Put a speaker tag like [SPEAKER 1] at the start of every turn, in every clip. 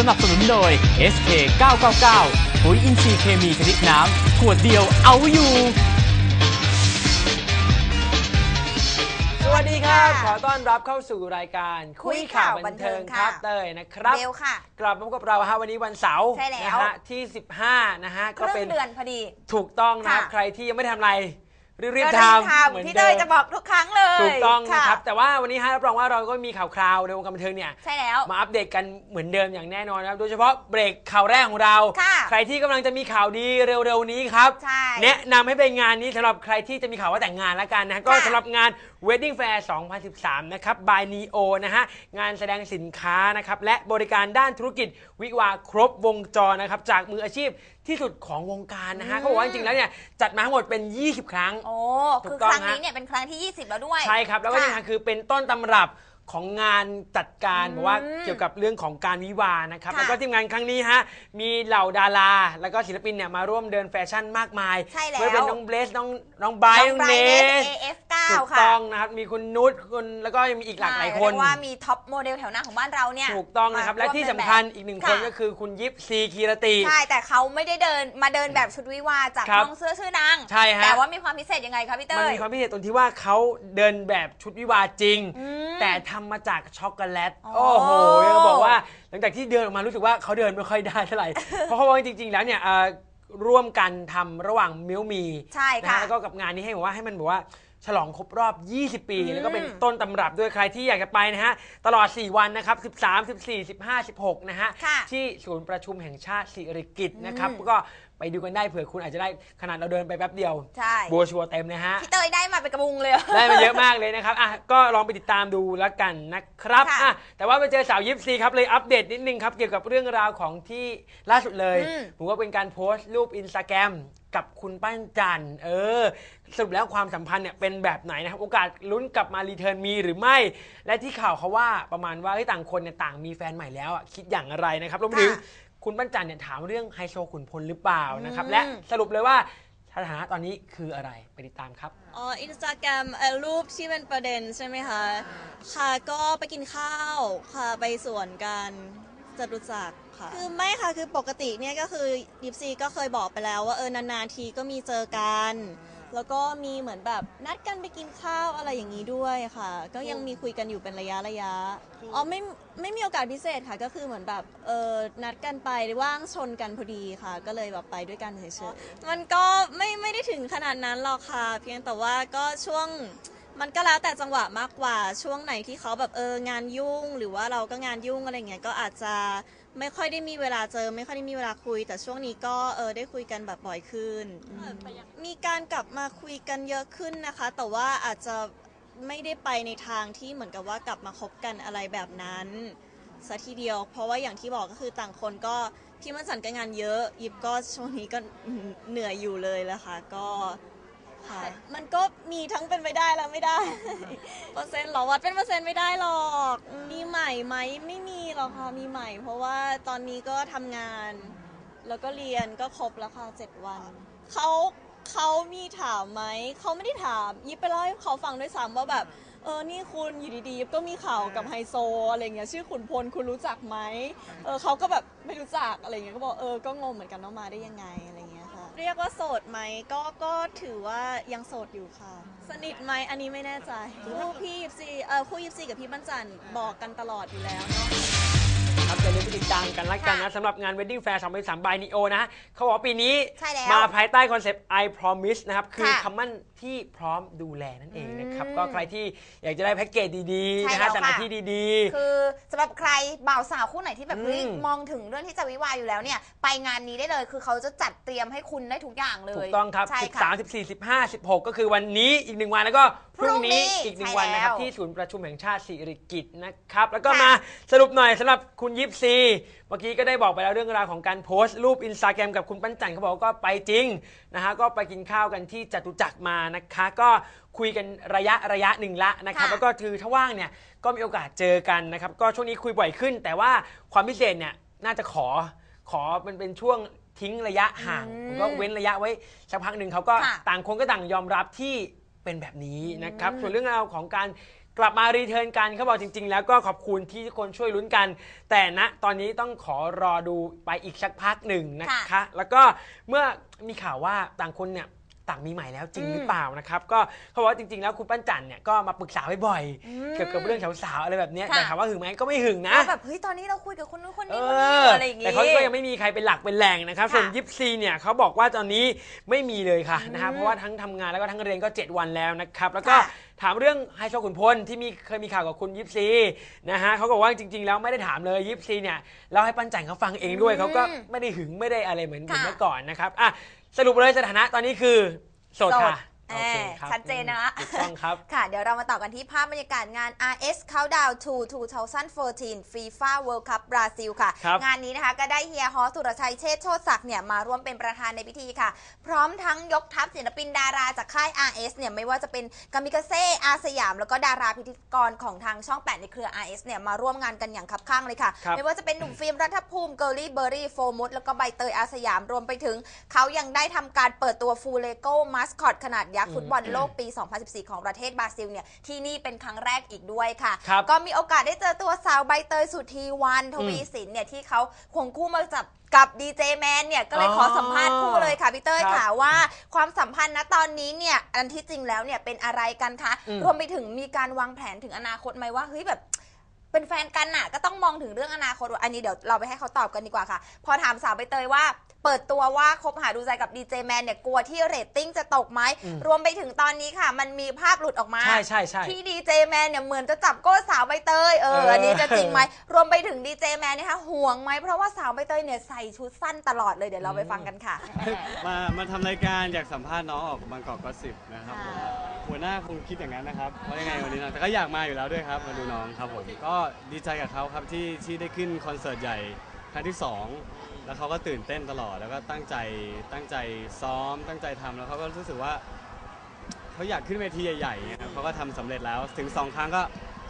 [SPEAKER 1] สนับสนุนโดย SK 999ปุ๋ยอินทรีย์เคมีชนิดน้ำขวดเดียวเอาอยู่
[SPEAKER 2] สวัสดีครับข
[SPEAKER 3] ค่ะ
[SPEAKER 2] อต้อนรับเข้าสู่รายการ
[SPEAKER 3] คุยข่าวบันเทิง
[SPEAKER 2] ครับ
[SPEAKER 3] ค่ะ
[SPEAKER 2] เตยนะครับ
[SPEAKER 3] เบลค่ะ
[SPEAKER 2] กลับมาพบกับเราฮะวันนี้วันเสาร์
[SPEAKER 3] ใช่แล้ว
[SPEAKER 2] นะฮะที่ 15 นะฮะ
[SPEAKER 3] ค
[SPEAKER 2] ก็
[SPEAKER 3] รึ่
[SPEAKER 2] เป็
[SPEAKER 3] ง
[SPEAKER 2] น
[SPEAKER 3] เดือนพอดี
[SPEAKER 2] ถูกต้องนะครับ
[SPEAKER 3] ค่ะ
[SPEAKER 2] ใครที่ยังไม่ทำอะไร รีบ
[SPEAKER 3] ก็
[SPEAKER 2] ๆ
[SPEAKER 3] รีบ
[SPEAKER 2] ทำเหมือน
[SPEAKER 3] พี่
[SPEAKER 2] เดิ
[SPEAKER 3] เตย
[SPEAKER 2] ม
[SPEAKER 3] จะบอกทุกครั้งเลย
[SPEAKER 2] ถูกต้องนะครับะแต่ว่าวันนี้ฮะรับรองว่าเราก็มีข่าวคราวในวงการบันเทิงเนี่ย
[SPEAKER 3] ใช่แล้ว
[SPEAKER 2] มาอัปเดตกันเหมือนเดิมอย่างแน่นอนนะครับ โดยเฉพาะเบรกข่าวแรกของเรา
[SPEAKER 3] ค่ะ
[SPEAKER 2] ใครที่กำลังจะมีข่าวดีเร็วๆนี้ครับ
[SPEAKER 3] ใช่
[SPEAKER 2] แนะนำให้ไปงานนี้สำหรับใครที่จะมีข่าวว่าแต่งงานแล้วกันนะ ก็สำหรับงาน Wedding Fair 2013 นะครับ by Neo นะฮะ งานแสดงสินค้านะครับ และบริการด้านธุรกิจวิวาห์ครบวงจรนะครับ จากมืออาชีพ ที่สุดของวงการนะฮะเขาบอกว่าจริงๆแล้วเนี่ยจัดมาทั้งหมดเป็น 20 ครั้ง
[SPEAKER 3] โอ้
[SPEAKER 2] ถู
[SPEAKER 3] คือก
[SPEAKER 2] ต้อ
[SPEAKER 3] ค
[SPEAKER 2] ง
[SPEAKER 3] รั้งนี้
[SPEAKER 2] ฮะ
[SPEAKER 3] เนี่ยเป็นครั้งที่ 20 แล้วด้วย
[SPEAKER 2] ใช่ครับ แล้วก็ที่สำคัญคือเป็นต้นตำรับของงานจัดการ
[SPEAKER 3] อืม
[SPEAKER 2] บอกว่าเกี่ยวกับเรื่องของการวิวาห์นะครับ
[SPEAKER 3] ค่ะ
[SPEAKER 2] แล้วก็ทีมงานครั้งนี้ฮะมีเหล่าดารา แล้วก็ศิลปินเนี่ยมาร่วมเดินแฟชั่นมากมาย
[SPEAKER 3] ใช่แล้ว
[SPEAKER 2] ไม่ว่าเป็นน้องเบสน้องน้องไบรท์น้องเนส
[SPEAKER 3] AF9
[SPEAKER 2] ถูก
[SPEAKER 3] ค่ะ
[SPEAKER 2] ต้องนะครับ มีคุณนุชคุณแล้วก็ยังมีอีกหลากหลายคน
[SPEAKER 3] เรีกว่ามีท็อปโมเดลแถวหน้าของบ้านเราเนี่ย
[SPEAKER 2] ถูกต้องนะครับ
[SPEAKER 3] มา
[SPEAKER 2] และ
[SPEAKER 3] ร่วม
[SPEAKER 2] ที่
[SPEAKER 3] เดิ
[SPEAKER 2] สำคัญ
[SPEAKER 3] แบบ
[SPEAKER 2] อีกหนึ่ง
[SPEAKER 3] ค่ะ
[SPEAKER 2] คนก็คือคุณยิปซีคีรติ
[SPEAKER 3] ใช่ แต่เขาไม่ได้เดินมาเดินแบบชุดวิวาห์จาก
[SPEAKER 2] ครับ
[SPEAKER 3] ห้องเสื้อชื่อนาง
[SPEAKER 2] ใช่ฮะ
[SPEAKER 3] แต่ว่ามีความพิเศษยังไงคะพี่เต้
[SPEAKER 2] มัน
[SPEAKER 3] ย
[SPEAKER 2] มีความพิเศษตรงที่ว่าเขาเดินแบบชุดวิวาห์จริง
[SPEAKER 3] อืม
[SPEAKER 2] แต่ทำมาจากช็อกโกแลต
[SPEAKER 3] อ๋อ
[SPEAKER 2] โอ้โหยังบอกว่าหลังจากที่เดินออกมารู้สึกว่าเขาเดินไม่ค่อยได้เท่าไหร่ เพราะเขาบอกว่าจริง ๆ แล้วเนี่ยเอ่อร่วมกันทำระหว่างมิวมี
[SPEAKER 3] ใช่
[SPEAKER 2] นะ
[SPEAKER 3] ค่ะ
[SPEAKER 2] ฮะแล้วก็กับงานนี้ให้บอกว่าให้มันบอกว่า ฉลองครบรอบ 20 ปี
[SPEAKER 3] อืม
[SPEAKER 2] แล้วก็เป็นต้นตำรับด้วยใครที่อยากจะไปนะฮะ ตลอด 4 วันนะครับ 13 14 15 16 นะฮะ
[SPEAKER 3] ค่ะ
[SPEAKER 2] ที่ศูนย์ประชุมแห่งชาติสิริกิติ์นะครับ
[SPEAKER 3] อืม
[SPEAKER 2] ก็ ไปดูกันได้เผื่อคุณอาจจะได้ขนาดเราเดินไปแป๊บเดียว
[SPEAKER 3] ใช่
[SPEAKER 2] บัวชัวร์เต็มนะฮะ
[SPEAKER 3] พี่เต้ยได้มาเป็นกระบุงเลย
[SPEAKER 2] ได้มาเยอะมากเลยนะครับอะก็ลองไปติดตามดูแล้วกันนะครับ
[SPEAKER 3] ค่ะ
[SPEAKER 2] อะแต่ว่าไปเจอสาวยิปซีครับเลยอัปเดตนิดนึงครับเกี่ยวกับเรื่องราวของที่ล่าสุดเลย
[SPEAKER 3] อืม
[SPEAKER 2] ผมว่าเป็นการโพสต์รูปอินสตาแกรมกับคุณปั้นจันทร์เออสรุปแล้วความสัมพันธ์เนี่ยเป็นแบบไหนนะครับ โอกาสลุ้นกลับมารีเทิร์นมีหรือไม่ และที่ข่าวเขาว่าประมาณว่าเฮ้ยต่างคนเนี่ยต่างมีแฟนใหม่แล้วอะคิดอย่างไรนะครับรวมไปถึง
[SPEAKER 3] ค่ะ
[SPEAKER 2] คุณปั้นจันทร์เนี่ยถามเรื่องไฮโซขุนพลหรือเปล่านะครับ
[SPEAKER 3] อืม
[SPEAKER 2] และสรุปเลยว่าสถานะตอนนี้คืออะไรไปติดตามครับ
[SPEAKER 4] อ๋ออินสตาแกรมรูปที่เป็นประเด็นใช่ไหมคะ ค่ะก็ไปกินข้าวค่ะไปสวนกันจตุจักรค่ะ คือไม่ค่ะคือปกติเนี่ยก็คือดิฟซีก็เคยบอกไปแล้วว่าเออนานๆทีก็มีเจอกัน แล้วก็มีเหมือนแบบนัดกันไปกินข้าวอะไรอย่างนี้ด้วยค่ะ ก็ยังมีคุยกันอยู่เป็นระยะระยะอ๋อไม่ไม่มีโอกาสพิเศษค่ะ ก็คือเหมือนแบบเออนัดกันไปว่างชนกันพอดีค่ะ ก็เลยแบบไปด้วยกันเฉยๆมันก็ไม่ไม่ได้ถึงขนาดนั้นหรอกค่ะ เพียงแต่ว่าก็ช่วง มันก็แล้วแต่จังหวะมากกว่าช่วงไหนที่เขาแบบเอองานยุ่ง หรือว่าเราก็งานยุ่งอะไรเงี้ยก็อาจจะไม่ค่อยได้มีเวลาเจอ ไม่ค่อยได้มีเวลาคุย แต่ช่วงนี้ก็เออได้คุยกันแบบบ่อยขึ้น มีการกลับมาคุยกันเยอะขึ้นนะคะ แต่ว่าอาจจะไม่ได้ไปในทางที่เหมือนกับว่ากลับมาคบกันอะไรแบบนั้นซะทีเดียว เพราะว่าอย่างที่บอกก็คือต่างคนก็พี่มันสันก็งานเยอะยิบก็ช่วงนี้ก็เหนื่อยอยู่เลยแหละค่ะก็ ค่ะ มันก็มีทั้งเป็นไปได้และไม่ได้ เปอร์เซ็นต์เหรอวัดเป็นเปอร์เซ็นต์ไม่ได้หรอก มีใหม่ไหมไม่มีหรอกค่ะมีใหม่ เพราะว่าตอนนี้ก็ทำงาน แล้วก็เรียนก็ครบแล้วค่ะเจ็ดวัน เขาเขามีถามไหม เขาไม่ได้ถาม ยิบไปเล่าให้เขาฟังด้วยซ้ำว่าแบบ เออ นี่คุณอยู่ดีๆ ก็มีข่าวกับไฮโซอะไรเงี้ย ชื่อขุนพลคุณรู้จักไหม เออเขาก็แบบไม่รู้จักอะไรเงี้ย ก็บอกเออ ก็งงเหมือนกันว่ามาได้ยังไงอะไรเงี้ยค่ะ เรียกว่าโสดไหมก็ก็ถือว่ายังโสดอยู่ค่ะ สนิทไหมอันนี้ไม่แน่ใจคู่พี่ยิปซีเออคู่ยิปซีกับพี่บรรจันบอกกันตลอดอยู่แล้วเนาะ
[SPEAKER 2] ครับ อย่าลืมไปติดตามกันละกันนะสำหรับงาน Wedding Fair 2023 by Neo นะเขาบอกว่าปีนี้
[SPEAKER 3] ใช่แล้ว
[SPEAKER 2] มาภายใต้คอนเซปต์ I promise นะครับ คือ
[SPEAKER 3] ค่ะ
[SPEAKER 2] คำมั่นที่พร้อมดูแลนั่นเองนะครับ
[SPEAKER 3] อืม
[SPEAKER 2] ก็ใครที่อยากจะได้แพ็กเกจดีๆ
[SPEAKER 3] ใช่
[SPEAKER 2] นะ
[SPEAKER 3] แล้
[SPEAKER 2] ฮะ
[SPEAKER 3] ว
[SPEAKER 2] สถาน
[SPEAKER 3] ค่ะ
[SPEAKER 2] ที่ดี
[SPEAKER 3] คือสำหรับใครบ่าวสาวคู่ไหนที่แบบ
[SPEAKER 2] อืม
[SPEAKER 3] เฮ้ยมองถึงเรื่องที่จะวิวาห์อยู่แล้วเนี่ย ไปงานนี้ได้เลยคือเขาจะจัดเตรียมให้คุณได้ทุกอย่างเลย
[SPEAKER 2] ถูกต้องครับ
[SPEAKER 3] ใช่ค่ะ
[SPEAKER 2] 13 14 15 16 ก็คือวันนี้อีกหนึ่งวันแล้วก็พรุ่งนี้
[SPEAKER 3] พรุ่งนี้
[SPEAKER 2] อีกหนึ่ง
[SPEAKER 3] ใช่
[SPEAKER 2] วันนะครับ
[SPEAKER 3] แล้ว
[SPEAKER 2] ที่ศูนย์ประชุมแห่งชาติสิริกิติ์นะครับ แล้วก็
[SPEAKER 3] ค่ะ
[SPEAKER 2] มาสรุปหน่อยสำหรับคุณยิปซีเมื่อกี้ก็ได้บอกไปแล้วเรื่องราวของการโพสต์รูปอินสตาแกรมกับคุณปั้นจันทร์เขาบอกว่าก็ไปจริงนะฮะก็ไปกินข้าวกันที่จตุจักรมานะคะ ก็คุยกันระยะระยะหนึ่งละนะครับ
[SPEAKER 3] ค่ะ
[SPEAKER 2] แล้วก็คือถ้าว่างเนี่ยก็มีโอกาสเจอกันนะครับ ก็ช่วงนี้คุยบ่อยขึ้น แต่ว่าความพิเศษเนี่ยน่าจะขอขอมันเป็นช่วงทิ้งระยะห่าง
[SPEAKER 3] อืม
[SPEAKER 2] ผมก็เว้นระยะไว้สักพักหนึ่งเขาก็
[SPEAKER 3] ค่ะ
[SPEAKER 2] ต่างคนก็ต่างยอมรับที่เป็นแบบนี้นะครับ
[SPEAKER 3] อืม
[SPEAKER 2] ส่วนเรื่องราวของการ กลับมารีเทิร์นกันเขาบอกจริง ๆ แล้วก็ขอบคุณที่ทุกคนช่วยลุ้นกัน แต่ณตอนนี้ต้องขอรอดูไปอีกสักพักหนึ่งนะคะ
[SPEAKER 3] ค่ะ
[SPEAKER 2] แล้วก็เมื่อมีข่าวว่าต่างคนเนี่ยต่างมีใหม่แล้วจริงหรือเปล่านะครับก็เขาบอกว่าจริง ๆ แล้วคุณปั้นจันเนี่ยก็มาปรึกษาบ่อยๆเกี่ยวกับเรื่องสาวๆอะไรแบบเนี้ย
[SPEAKER 3] ค่ะ
[SPEAKER 2] แต่ถามว่าหึงไหมก็ไม่หึงนะ
[SPEAKER 3] ว่าแบบเฮ้ยตอนนี้เราคุยกับคนนู้นคน
[SPEAKER 2] เอ
[SPEAKER 3] นี้คนนี้อ
[SPEAKER 2] อยู่
[SPEAKER 3] อะไรอย่างงี้
[SPEAKER 2] แต่เขาก็ยังไม่มีใครเป็นหลักเป็นแหล่งนะครับ
[SPEAKER 3] ค่ะ
[SPEAKER 2] ส่วนยิปซีเนี่ยเขาบอกว่าตอนนี้ไม่มีเลยค่ะนะฮะ
[SPEAKER 3] อืม
[SPEAKER 2] เพราะว่าทั้งทำงานแล้วก็ทั้งเรียนก็ 7 วันแล้วนะครับแล้วก็
[SPEAKER 3] ค่ะ
[SPEAKER 2] ถามเรื่องไฮโซขุนพลที่มีเคยมีข่าวกับคุณยิปซีนะฮะเขาก็บอกว่าจริง ๆ แล้วไม่ได้ถามเลยยิปซีเนี่ยเล่าให้ปั้นจันเขาฟังเองด้วยเขาก็ไม่ได้หึงไม่ได้อะไรเหมือนเหมือน
[SPEAKER 3] ค่ะ
[SPEAKER 2] เมื่อก่อนนะครับอะสรุปเลยสถานะตอนนี้คือโสดค่ะ
[SPEAKER 3] โสด
[SPEAKER 2] โอเค
[SPEAKER 3] เออ
[SPEAKER 2] ครับ
[SPEAKER 3] ชัดเจนนะ
[SPEAKER 2] ถูกต้องครับ
[SPEAKER 3] ค่ะ เดี๋ยวเรามาต่อกันที่ภาพบรรยากาศงาน RS Countdown to 2014 FIFA World Cup บราซิลค่ะ
[SPEAKER 2] ครับ
[SPEAKER 3] งานนี้นะคะก็ได้เฮียฮอสุรชัยเชษฐ์โชติศักดิ์เนี่ยมาร่วมเป็นประธานในพิธีค่ะ พร้อมทั้งยกทัพศิลปินดาราจากค่าย RS เนี่ยไม่ว่าจะเป็นกามิกาเซ่อาสยาม แล้วก็ดาราพิธีกรของทางช่อง 8 ในเครือ RS เนี่ยมาร่วมงานกันอย่างคับข้างเลยค่ะ
[SPEAKER 2] ครับ
[SPEAKER 3] ไม่ว่าจะเป็นหนุ่มฟิล์มรัฐภูมิเกอร์ลี่เบอร์รี่โฟมุดแล้วก็ใบเตยอาสยามรวมไปถึง เขายังได้ทำการเปิดตัวฟูเลโก้มาสคอตขนาดยักษ์ฟุตบอลโลกปี 2014 ของประเทศบราซิลเนี่ยที่นี่เป็นครั้งแรกอีกด้วยค่ะ
[SPEAKER 2] ครับ
[SPEAKER 3] ก็มีโอกาสได้เจอตัวสาวใบเตยสุธีวันทวีสินเนี่ยที่เขาควงคู่มาจับกับดีเจแมนเนี่ยก็เลย
[SPEAKER 2] อ๋อ
[SPEAKER 3] ขอสัมภาษณ์คู่เลยค่ะพี่เต้ย
[SPEAKER 2] ครับ
[SPEAKER 3] ค่ะว่าความสัมพันธ์ณตอนนี้เนี่ยอันที่จริงแล้วเนี่ยเป็นอะไรกันคะ
[SPEAKER 2] อืม
[SPEAKER 3] รวมไปถึงมีการวางแผนถึงอนาคตไหมว่าเฮ้ยแบบ เป็นแฟนกันน่ะก็ต้องมองถึงเรื่องอนาคตว่าอันนี้เดี๋ยวเราไปให้เขาตอบกันดีกว่าค่ะ พอถามสาวใบเตยว่า เปิดตัวว่าคบหาดูใจกับดีเจแมนเนี่ยกลัวที่เรตติ้งจะตกไหม
[SPEAKER 2] อืม
[SPEAKER 3] รวมไปถึงตอนนี้ค่ะ มันมีภาพหลุดออกมา
[SPEAKER 2] ใช่ใช่ใช่
[SPEAKER 3] ที่ดีเจแมนเนี่ยเหมือนจะจับก้นสาวใบเตยเอ
[SPEAKER 2] เอ
[SPEAKER 3] อ
[SPEAKER 2] ออั
[SPEAKER 3] อันนี้จะจริงไหม รวมไปถึงดีเจแมนนะคะห่วงไหมเพราะว่าสาวใบเตยเนี่ยใส่ชุดสั้นตลอดเลยเดี๋ยวเราไปฟังกันค่ะ
[SPEAKER 5] มามาทำรายการอยากสัมภาษณ์น้องออกบางกอกก็สิบนะครับผมหัวหน้าคงคิดอย่างนั้นนะครับว่ายังไงวันนี้นะแต่ก็อยากมาอยู่แล้วด้วยครับ มาดูน้องครับผมก็ดีใจกับเขาครับที่ที่ได้ขึ้นคอนเสิร์ตใหญ่ครั้งที่สอง แล้วเขาก็ตื่นเต้นตลอดแล้วก็ตั้งใจตั้งใจซ้อมตั้งใจทำแล้วเขาก็รู้สึกว่าเขาอยากขึ้นเวทีใหญ่ๆนะครับเขาก็ทำสำเร็จแล้วถึงสองครั้งก็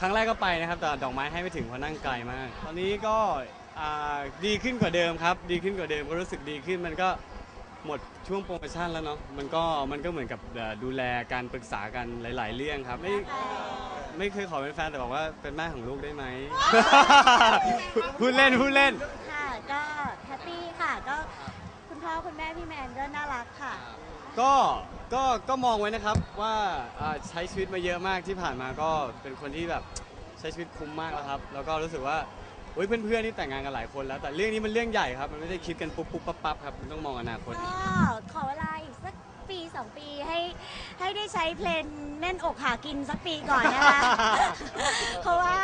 [SPEAKER 5] ครั้งแรกก็ไปนะครับแต่ดอกไม้ให้ไม่ถึงเพราะนั่งไกลมาก ตอนนี้ก็อ่าดีขึ้นกว่าเดิมครับ ดีขึ้นกว่าเดิมก็รู้สึกดีขึ้นมันก็หมดช่วงโปรโมชั่นแล้วเนาะมันก็มันก็เหมือนกับเอ่อดูแลการปรึกษากันหลาย ๆ เรื่องครับไม่ไม่เคยขอเป็นแฟนแต่บอกว่าเป็นแม่ของลูกได้ไหม พูดเล่นพูดเล่น
[SPEAKER 6] ค่ะก็แฮปปี้ค่ะ ก็คุณพ่อคุณแม่พี่แมนก็น่ารักค่ะ
[SPEAKER 5] ก็ก็ก็มองไว้นะครับว่าอ่าใช้ชีวิตมาเยอะมากที่ผ่านมาก็เป็นคนที่แบบใช้ชีวิตคุ้มมากแล้วครับ แล้วก็รู้สึกว่าโอ้ยเพื่อนๆนี่แต่งงานกันหลายคนแล้ว แต่เรื่องนี้มันเรื่องใหญ่ครับ มันไม่ได้คิดกันปุ๊บปุ๊บปั๊บปั๊บครับมันต้องมองอนาคต
[SPEAKER 6] ก็ขอเวลาอีกสักปีสองปีให้ให้ได้ใช้เพลงแน่นอกหากินสักปีก่อนนะคะ เพราะว่า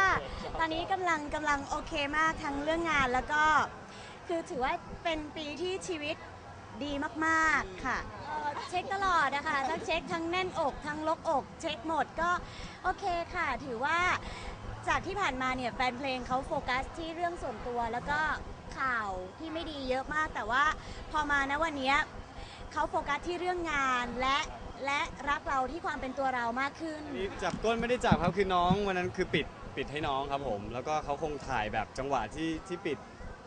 [SPEAKER 6] ตอนนี้กำลังกำลังโอเคมากทั้งเรื่องงานแล้วก็ คือถือว่าเป็นปีที่ชีวิตดีมากๆค่ะเอ่อเช็คตลอดนะคะทั้งเช็คทั้งแน่นอกทั้งลกอก เช็คหมดก็โอเคค่ะ ถือว่าจากที่ผ่านมาเนี่ยแฟนเพลงเขาโฟกัสที่เรื่องส่วนตัว แล้วก็ข่าวที่ไม่ดีเยอะมาก แต่ว่าพอมานะวันเนี้ยเขาโฟกัสที่เรื่องงานและและรักเราที่ความเป็นตัวเรามากขึ้น
[SPEAKER 5] นี่จับก้นไม่ได้จับครับคือน้องวันนั้นคือปิดปิดให้น้องครับผม แล้วก็เขาคงถ่ายแบบจังหวะที่ที่ปิด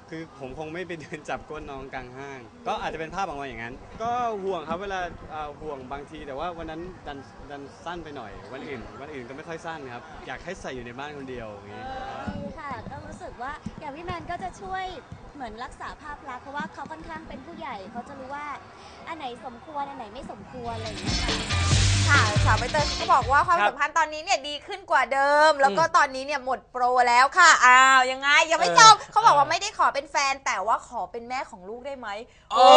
[SPEAKER 5] คือผมคงไม่ไปเดินจับก้นน้องกลางห้าง ก็อาจจะเป็นภาพออกมาอย่างนั้น ก็ห่วงครับเวลาอ่าห่วงบางที แต่ว่าวันนั้นดันดันสั้นไปหน่อย วันอื่น วันอื่นก็ไม่ค่อยสั้นครับ อยากให้ใส่อยู่ในบ้านคนเดียวอย่างนี้
[SPEAKER 6] ดีค่ะ ก็รู้สึกว่าอย่างพี่แมนก็จะช่วยเหมือนรักษาภาพลักษณ์เพราะว่าเขาค่อนข้างเป็นผู้ใหญ่ เขาจะรู้ว่าอันไหนสมควร อันไหนไม่สมควรอะไรอย่างเงี้ยค่ะ
[SPEAKER 3] ค่ะสาวใบเตยก็บอกว่าความ
[SPEAKER 2] ครับ
[SPEAKER 3] สัมพันธ์ตอนนี้เนี่ยดีขึ้นกว่าเดิม แล้วก็ตอนนี้เนี่ยหมดโปรแล้วค่ะอ้าวยังไงยังไม่จบเขาบอกว่าไม่ได้ขอเป็นแฟน แต่ว่าขอเป็นแม่ของลูกได้ไหม
[SPEAKER 2] โอ้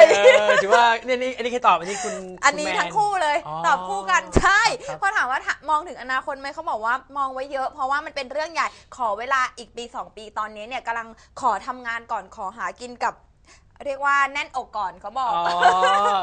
[SPEAKER 2] ยเออถือว่าเนี่ยนี่อันนี้ใครตอบอันนี้คุณ
[SPEAKER 3] อันนี้
[SPEAKER 2] ณแม
[SPEAKER 3] ทั้งคู่เลย
[SPEAKER 2] อ๋อ
[SPEAKER 3] ตอบคู่กันใช่
[SPEAKER 2] ครับ
[SPEAKER 3] พอถามว่าถามองถึงอนาคตไหมเขาบอกว่ามองไว้เยอะ เพราะว่ามันเป็นเรื่องใหญ่ขอเวลาอีกปี 2 ปีตอนนี้เนี่ยกำลังขอทำงานก่อนขอหากินกับ เรียกว่าแน่นอกก่อนเขาบอก
[SPEAKER 2] อ๋อ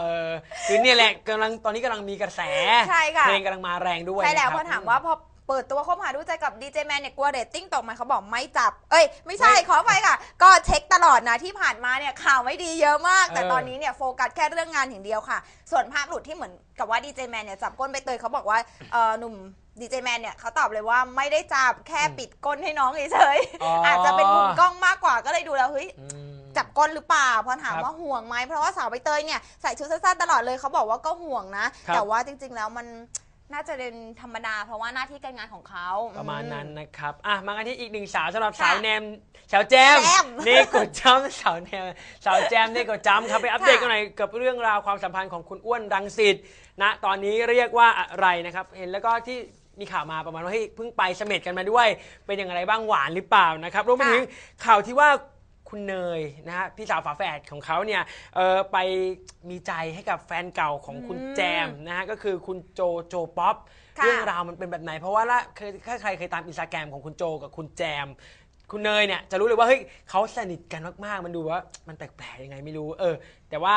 [SPEAKER 2] เออคือเนี่ยแหละกำลังตอนนี้กำลังมีกระแส
[SPEAKER 3] ใช่ค่ะ
[SPEAKER 2] เพลงกำลังมาแรงด้วย
[SPEAKER 3] ใช่แล้ว
[SPEAKER 2] นะครับ
[SPEAKER 3] พอถามว่าพอเปิดตัวคบหาดูใจกับดีเจแมนเนี่ยกลัวเรตติ้งตกไหมเขาบอกไม่จับ เอ้ย ไม่ใช่
[SPEAKER 2] ไม่
[SPEAKER 3] ขอไปค่ะ ก็เช็คตลอดนะที่ผ่านมาเนี่ยข่าวไม่ดีเยอะมาก แต่
[SPEAKER 2] เออ
[SPEAKER 3] ตอนนี้เนี่ยโฟกัสแค่เรื่องงานอย่างเดียวค่ะ ส่วนภาพหลุดที่เหมือนกับว่าดีเจแมนเนี่ยจับก้นไปเตยเขาบอกว่าเออหนุ่มดีเจแมนเนี่ยเขาตอบเลยว่าไม่ได้จับแค่ปิดก้นให้น้องเฉย
[SPEAKER 2] อ๋อ
[SPEAKER 3] ๆ
[SPEAKER 2] อ
[SPEAKER 3] อาจจะเป็นมุมกล้องมากกว่าก็เลยดูแล้วเฮ้ย
[SPEAKER 2] อืม
[SPEAKER 3] จับก้นหรือเปล่าพอถาม
[SPEAKER 2] ครับ
[SPEAKER 3] ว่าห่วงไหมเพราะว่าสาวใบเตยเนี่ยใส่ชุดสั้นๆตลอดเลยเขาบอกว่าก็ห่วงนะ
[SPEAKER 2] ครับ
[SPEAKER 3] แต่ว่าจริง ๆ แล้วมันน่าจะเป็นธรรมดา เพราะว่าหน้าที่การงานของเขา
[SPEAKER 2] ประมาณนั้น
[SPEAKER 3] อื
[SPEAKER 2] นะครับ อะ มากันที่อีกหนึ่งสาวสำหรับ
[SPEAKER 3] ค่ะ
[SPEAKER 2] สาวแนมสาวแจม
[SPEAKER 3] แจม
[SPEAKER 2] นี่กดจ้ำสาวแนมสาวแจมนี่กดจ้ำครับไปอัปเดต
[SPEAKER 3] ค่ะ
[SPEAKER 2] กันหน่อยกับเรื่องราวความสัมพันธ์ของคุณอ้วนรังสิตนะตอนนี้เรียกว่าอะไรนะครับ เห็นแล้วก็ที่มีข่าวมาประมาณว่าเฮ้ยเพิ่งไปเสม็ดกันมาด้วย เป็นอย่างไรบ้างหวานหรือเปล่านะครับรวมไปถึงข่าวที่ว่า คุณเนยนะฮะพี่สาวฝาแฝดของเขาเนี่ยเออไปมีใจให้กับแฟนเก่าของคุณแจมนะฮะก็คือคุณโจโจป๊อป
[SPEAKER 3] ค่ะ
[SPEAKER 2] เรื่องราวมันเป็นแบบไหน เพราะว่าละเคยถ้าใครเคยตามอินสตาแกรมของคุณโจกับคุณแจม คุณเนยเนี่ยจะรู้เลยว่าเฮ้ยเขาสนิทกันมากๆ มันดูว่ามันแปลกๆยังไงไม่รู้ เออ แต่ว่า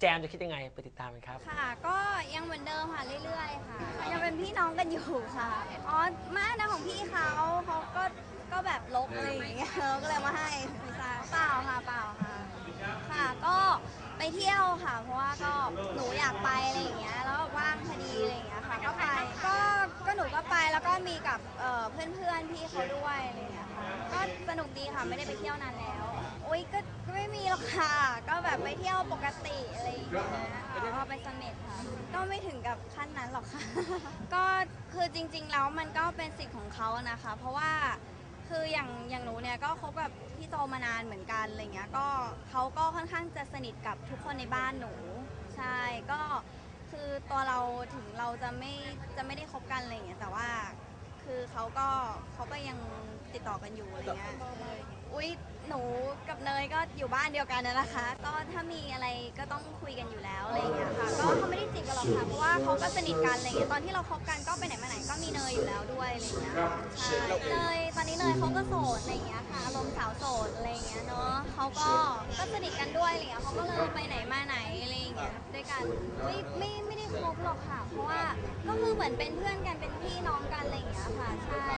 [SPEAKER 2] แจมจะคิดยังไงไปติดตามกันครับ
[SPEAKER 7] ค่ะ ก็ยังเหมือนเดิมค่ะเรื่อยๆค่ะยังเป็นพี่น้องกันอยู่ค่ะอ๋อมานะของพี่เขาเขาก็ก็แบบลบอะไรอย่างเงี้ยเราก็เลยมาให้ไม่ทราบเปล่าค่ะเปล่าค่ะ ค่ะก็ไปเที่ยวค่ะ เพราะว่าก็หนูอยากไปอะไรอย่างเงี้ยแล้วว่างพอดีอะไรอย่างเงี้ยค่ะก็ไปก็ ก็หนูก็ไปแล้วก็มีกับเอ่อเพื่อนๆพี่เขาด้วยอะไรอย่างเงี้ยค่ะก็สนุกดีค่ะไม่ได้ไปเที่ยวนานแล้วโอ๊ยก็ก็ไม่มีหรอกค่ะ ก็แบบไปเที่ยวปกติอะไรอย่างเงี้ยแล้วก็ไปเสม็ดค่ะ ก็ไม่ถึงกับขั้นนั้นหรอกค่ะ ก็คือจริงๆแล้วมันก็เป็นสิทธิ์ของเขานะคะ เพราะว่าคืออย่างอย่างหนูเนี่ยก็คบกับพี่โจมานานเหมือนกันอะไรเงี้ยก็เขาก็ค่อนข้างจะสนิทกับทุกคนในบ้านหนู ใช่ก็ คือตัวเราถึงเราจะไม่จะไม่ได้คบกันอะไรเงี้ยแต่ว่า คือเขาก็เขาก็ยังติดต่อกันอยู่อะไรเงี้ยอุ้ยหนูกับเนยก็อยู่บ้านเดียวกันนะนะคะ ก็ถ้ามีอะไรก็ต้องคุยกันอยู่แล้ว ค่ะ เพราะว่าเขาก็สนิทกันอะไรอย่างเงี้ย ตอนที่เราคบกันก็ไปไหนมาไหนก็มีเนยอยู่แล้วด้วยอะไรอย่างเงี้ยค่ะใช่เนยตอนนี้เนยเขาก็โสดอะไรอย่างเงี้ยค่ะ อารมณ์สาวโสดอะไรอย่างเงี้ยเนาะเขาก็ก็สนิทกันด้วยอะไรอย่างเงี้ยเขาก็เลยไปไหนมาไหนอะไรอย่างเงี้ยด้วยกัน ไม่ไม่ไม่ได้คบหรอกค่ะ เพราะว่าก็คือเหมือนเป็นเพื่อนกันเป็นพี่น้องกันอะไรอย่างเงี้ยค่ะ ใช่